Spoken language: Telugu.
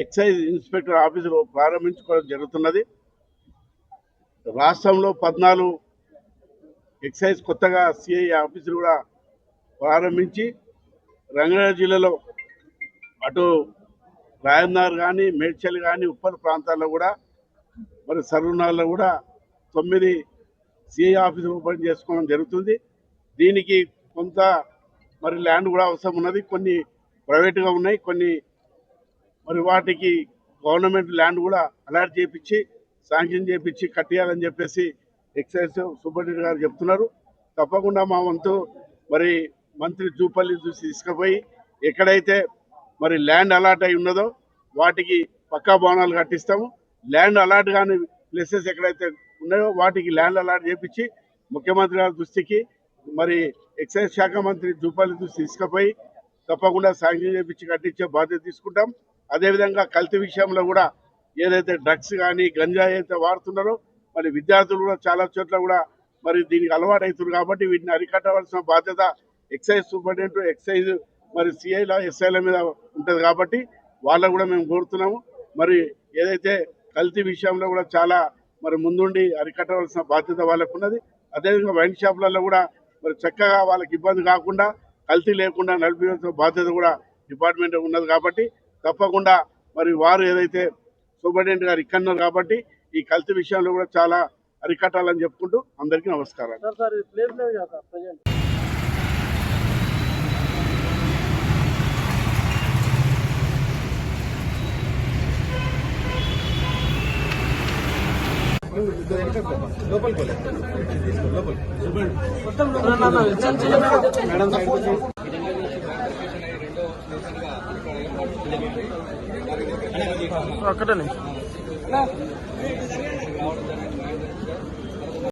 ఎక్సైజ్ ఇన్స్పెక్టర్ ఆఫీసులో ప్రారంభించుకోవడం జరుగుతున్నది. రాష్ట్రంలో పద్నాలుగు ఎక్సైజ్ కొత్తగా సిఐ ఆఫీసులు కూడా ప్రారంభించి రంగారెడ్డి జిల్లాలో అటు రాయన్నారు కానీ మేడ్చల్ కానీ ఉప్పల్ ప్రాంతాల్లో కూడా మరి సర్వనాల్లో కూడా తొమ్మిది సిఐ ఆఫీసులు ఓపెన్ చేసుకోవడం జరుగుతుంది. దీనికి కొంత మరి ల్యాండ్ కూడా అవసరం ఉన్నది. కొన్ని ప్రైవేట్గా ఉన్నాయి కొన్ని మరి వాటికి గవర్నమెంట్ ల్యాండ్ కూడా అలాట్ చేయించి శాంక్షన్ చేయించి కట్టేయాలని చెప్పేసి ఎక్సైజ్ సూపరింటెండెంట్ గారు చెప్తున్నారు. తప్పకుండా మా వంతు మరి మంత్రి జూపల్లి చూసి తీసుకుపోయి ఎక్కడైతే మరి ల్యాండ్ అలాట్ అయి ఉన్నదో వాటికి పక్కా భవనాలు కట్టిస్తాము. ల్యాండ్ అలాట్ కాని ప్లేసెస్ ఎక్కడైతే ఉన్నాయో వాటికి ల్యాండ్ అలాట్ చేపించి ముఖ్యమంత్రి గారి దృష్టికి మరి ఎక్సైజ్ శాఖ మంత్రి జూపల్లి దృష్టి తీసుకుపోయి తప్పకుండా శాంక్షన్ చేపించి కట్టించే బాధ్యత తీసుకుంటాం. అదేవిధంగా కల్తీ విషయంలో కూడా ఏదైతే డ్రగ్స్ కానీ గంజాయి అయితే వాడుతున్నారో మరి విద్యార్థులు కూడా చాలా చోట్ల కూడా మరి దీనికి అలవాటు అవుతున్నారు కాబట్టి వీటిని అరికట్టవలసిన బాధ్యత ఎక్సైజ్ సూపరింటెండెంట్ ఎక్సైజ్ మరి సిఐల ఎస్ఐల మీద ఉంటుంది కాబట్టి వాళ్ళకు కూడా మేము కోరుతున్నాము. మరి ఏదైతే కల్తీ విషయంలో కూడా చాలా మరి ముందుండి అరికట్టవలసిన బాధ్యత వాళ్ళకు ఉన్నది. అదేవిధంగా వైన్ షాపులలో కూడా మరి చక్కగా వాళ్ళకి ఇబ్బంది కాకుండా కల్తీ లేకుండా నడిపించాల్సిన బాధ్యత కూడా డిపార్ట్మెంట్ ఉన్నది కాబట్టి తప్పకుండా మరి వారు ఏదైతే సూపరింటెండెంట్ గారు ఇక్కడ ఉన్నారు కాబట్టి ఈ కల్తీ విషయంలో కూడా చాలా అరికట్టాలని చెప్పుకుంటూ అందరికీ నమస్కారం సార్ సార్ ఒక్కటనే